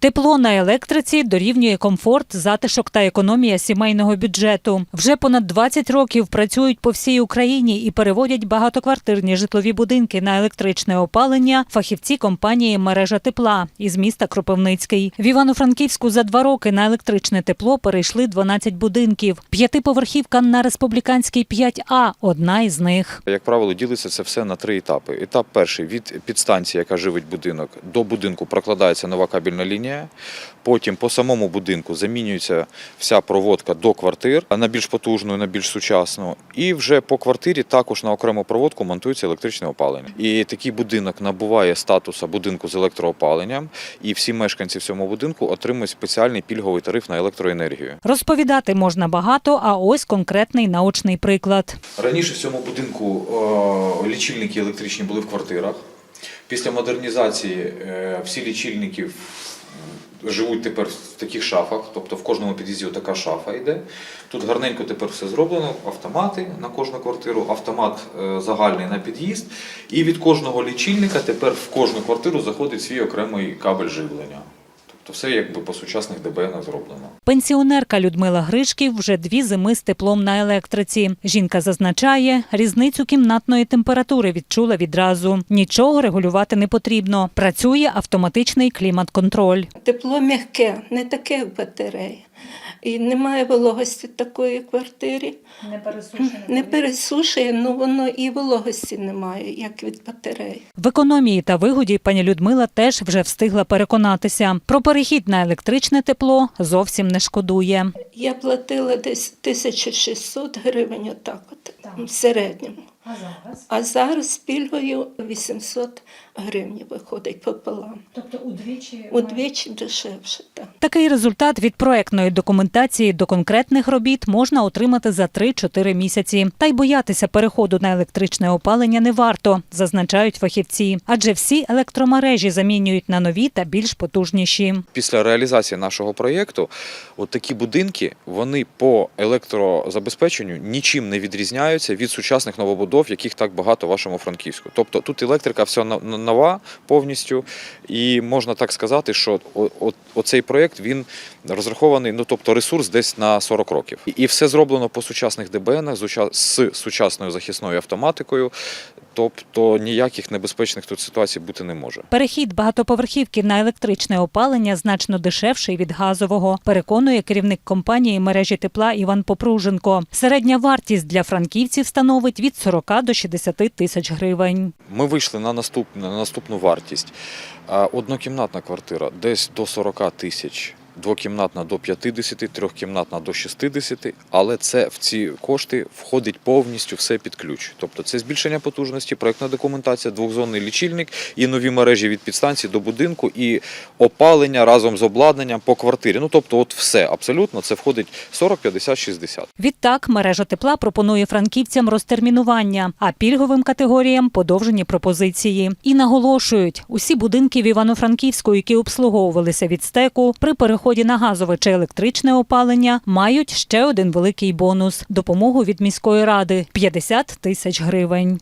Тепло на електриці дорівнює комфорт, затишок та економія сімейного бюджету. Вже понад 20 років працюють по всій Україні і переводять багатоквартирні житлові будинки на електричне опалення фахівці компанії Мережа тепла із міста Кропивницький. В Івано-Франківську за два роки на електричне тепло перейшли 12 будинків. П'ятиповерхівка на республіканській 5А – одна із них. Як правило, ділиться це все на три етапи. Етап перший від підстанції, яка живить будинок, до будинку прокладається нова кабельна лінія. Потім по самому будинку замінюється вся проводка до квартир на більш потужну, на більш сучасну. І вже по квартирі також на окрему проводку монтується електричне опалення. І такий будинок набуває статусу будинку з електроопаленням, і всі мешканці в цьому будинку отримують спеціальний пільговий тариф на електроенергію. Розповідати можна багато, а ось конкретний научний приклад. Раніше в цьому будинку е, лічильники електричні були в квартирах. Після модернізації е, всі лічильники живуть тепер в таких шафах, тобто в кожному під'їзді така шафа йде. Тут гарненько тепер все зроблено, автомати на кожну квартиру, автомат е, загальний на під'їзд. І від кожного лічильника тепер в кожну квартиру заходить свій окремий кабель живлення. Тобто все якби по сучасних ДБН зроблено. Пенсіонерка Людмила Гришків вже дві зими з теплом на електриці. Жінка зазначає, різницю кімнатної температури відчула відразу. Нічого регулювати не потрібно. Працює автоматичний клімат-контроль. Тепло м'яке, не таке в батареї. І немає вологості такої в квартирі. Не пересушене. Не пересушує, ну воно і вологості немає, як від батареї. В економії та вигоді пані Людмила теж вже встигла переконатися. Про перехід на електричне тепло зовсім не шкодує. Я платила десь 1600 гривень отак от, в середньому. А зараз? А зараз з пільгою 800 гривень виходить пополам. Тобто удвічі Удвічі дешевше. Так. Такий результат від проектної документації до конкретних робіт можна отримати за 3-4 місяці. Та й боятися переходу на електричне опалення не варто, зазначають фахівці. Адже всі електромережі замінюють на нові та більш потужніші. Після реалізації нашого проєкту, от такі будинки вони по електрозабезпеченню нічим не відрізняються від сучасних новобудов, яких так багато в вашому Франківську. Тобто тут електрика вся нова повністю, і можна так сказати, що оцей проєкт він розрахований, ну тобто ресурс десь на 40 років. І- І все зроблено по сучасних ДБНах з сучасною захисною автоматикою. Тобто ніяких небезпечних тут ситуацій бути не може. Перехід багатоповерхівки на електричне опалення значно дешевший від газового, переконує керівник компанії мережі тепла Іван Попруженко. Середня вартість для франківців становить від 40 до 60 тисяч гривень. Ми вийшли на наступну, на наступну вартість. Однокімнатна квартира десь до 40 тисяч, двокімнатна до 50, трьохкімнатна до 60, але це в ці кошти входить повністю все під ключ. Тобто це збільшення потужності, проектна документація, двохзонний лічильник і нові мережі від підстанції до будинку, і опалення разом з обладнанням по квартирі. Ну тобто, от все абсолютно це входить 40, 50, 60. Відтак мережа тепла пропонує франківцям розтермінування, а пільговим категоріям подовжені пропозиції. І наголошують, усі будинки в Івано-Франківську, які обслуговувалися від стеку, при переході на газове чи електричне опалення, мають ще один великий бонус допомогу від міської ради 50 тисяч гривень.